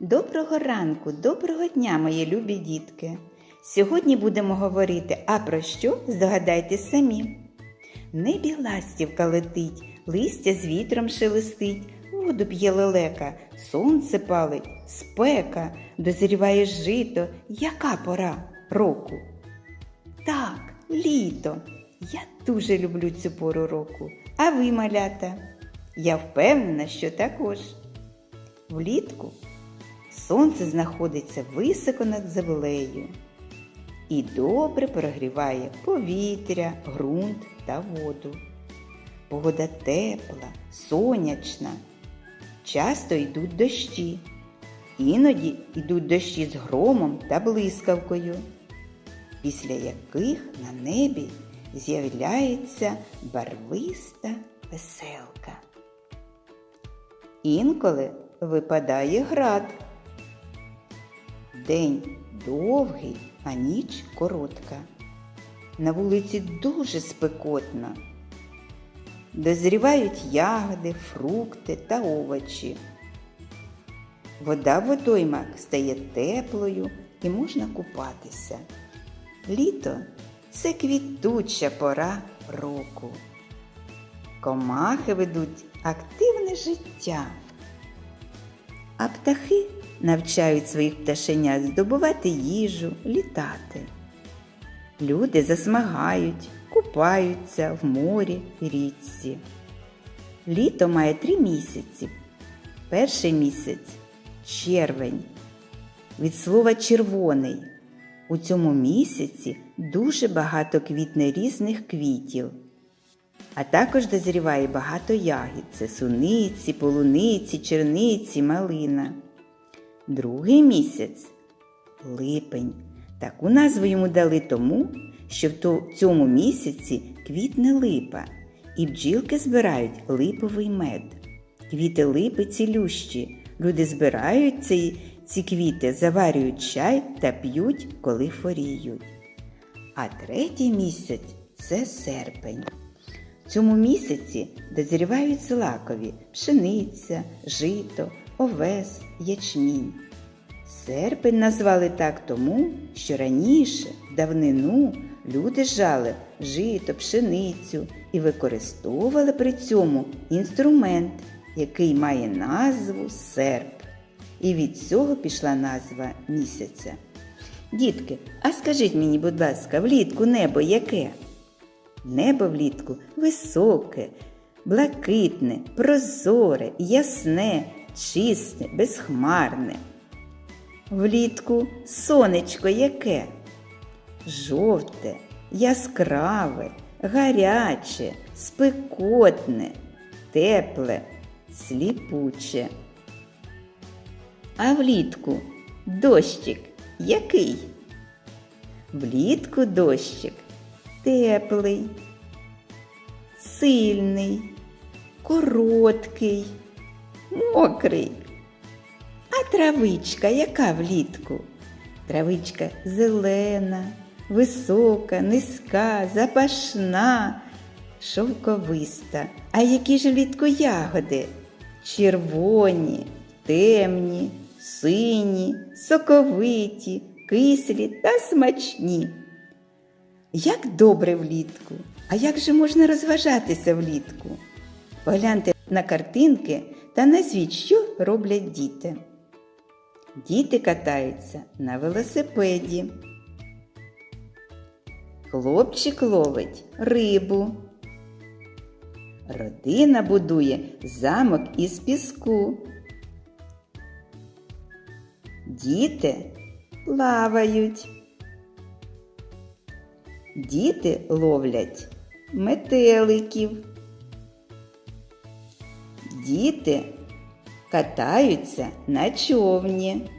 Доброго ранку, доброго дня, мої любі дітки! Сьогодні будемо говорити, а про що здогадайтесь самі. Небі ластівка летить, листя з вітром шелестить, воду п'є лелека, сонце палить, спека, дозріває жито. Яка пора року? Так, літо. Я дуже люблю цю пору року. А ви, малята? Я впевнена, що також. Влітку сонце знаходиться високо над землею і добре прогріває повітря, ґрунт та воду. Погода тепла, сонячна. Часто йдуть дощі. Іноді йдуть дощі з громом та блискавкою, після яких на небі з'являється барвиста веселка. Інколи випадає град. День довгий, а ніч коротка. На вулиці дуже спекотно. Дозрівають ягоди, фрукти та овочі. Вода в водоймах стає теплою і можна купатися. Літо це квітуча пора року. Комахи ведуть активне життя. А птахи навчають своїх пташенят здобувати їжу, літати. Люди засмагають, купаються в морі річці. Літо має три місяці. Перший місяць червень. Від слова червоний. У цьому місяці дуже багато квітне різних квітів. А також дозріває багато ягід це суниці, полуниці, черниці, малина. Другий місяць липень. Таку назву йому дали тому, що в цьому місяці квітне липа, і бджілки збирають липовий мед. Квіти липи цілющі. Люди збирають ці, ці квіти, заварюють чай та п'ють, коли хворіють. А третій місяць це серпень. В цьому місяці дозрівають злакові пшениця, жито, овес, ячмінь. Серпень назвали так тому, що раніше, в давнину, люди жали жито, пшеницю і використовували при цьому інструмент, який має назву серп. І від цього пішла назва місяця. Дітки, а скажіть мені, будь ласка, влітку небо яке? Небо влітку високе, блакитне, прозоре, ясне, чисте, безхмарне. Влітку сонечко яке? Жовте, яскраве, гаряче, спекотне, тепле, сліпуче. А влітку дощик який? Влітку дощик теплий, сильний, короткий, мокрий. А травичка яка влітку? Травичка зелена, висока, низька, запашна, шовковиста. А які ж влітку ягоди? Червоні, темні, сині, соковиті, кислі та смачні. Як добре влітку! А як же можна розважатися влітку? Погляньте на картинки та назвіть, що роблять діти. Діти катаються на велосипеді. Хлопчик ловить рибу. Родина будує замок із піску. Діти плавають. Діти ловлять метеликів. Діти катаються на човні.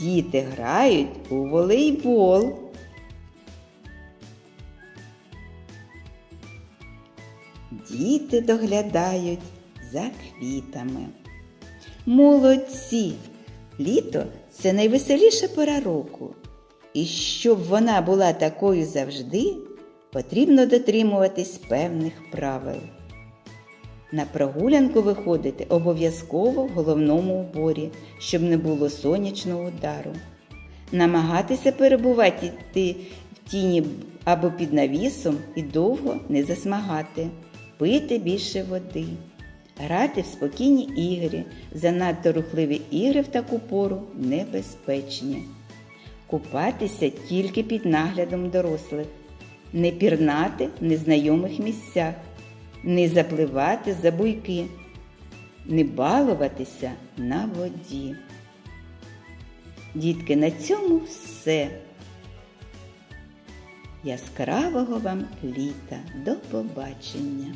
Діти грають у волейбол. Діти доглядають за квітами. Молодці! Літо це найвеселіша пора року. І щоб вона була такою завжди, потрібно дотримуватись певних правил. На прогулянку виходити обов'язково в головному уборі, щоб не було сонячного удару. Намагатися перебувати в тіні або під навісом і довго не засмагати, пити більше води, грати в спокійні ігри. Занадто рухливі ігри в таку пору небезпечні. Купатися тільки під наглядом дорослих, не пірнати в незнайомих місцях, не запливати за буйки, не балуватися на воді. Дітки, на цьому все. Яскравого вам літа. До побачення!